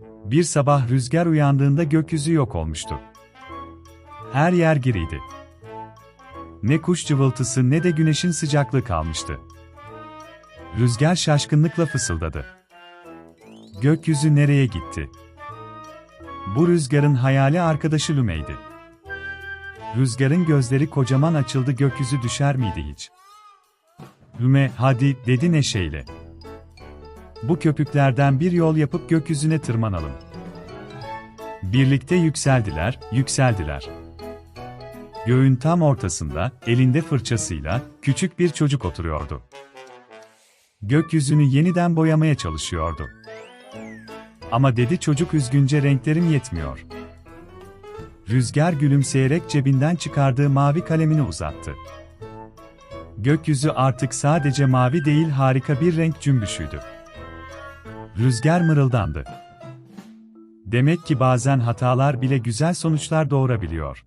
Bir sabah rüzgar uyandığında gökyüzü yok olmuştu. Her yer giriydi. Ne kuş cıvıltısı ne de güneşin sıcaklığı kalmıştı. Rüzgar şaşkınlıkla fısıldadı. Gökyüzü nereye gitti? Bu rüzgarın hayali arkadaşı Lume'ydi. Rüzgarın gözleri kocaman açıldı gökyüzü düşer miydi hiç? Lume, hadi, dedi neşeyle. Bu köpüklerden bir yol yapıp gökyüzüne tırmanalım. Birlikte yükseldiler, yükseldiler. Göğün tam ortasında, elinde fırçasıyla, küçük bir çocuk oturuyordu. Gökyüzünü yeniden boyamaya çalışıyordu. Ama dedi çocuk üzgünce renklerim yetmiyor. Rüzgar gülümseyerek cebinden çıkardığı mavi kalemini uzattı. Gökyüzü artık sadece mavi değil harika bir renk cümbüşüydü. Rüzgar mırıldandı. Demek ki bazen hatalar bile güzel sonuçlar doğurabiliyor.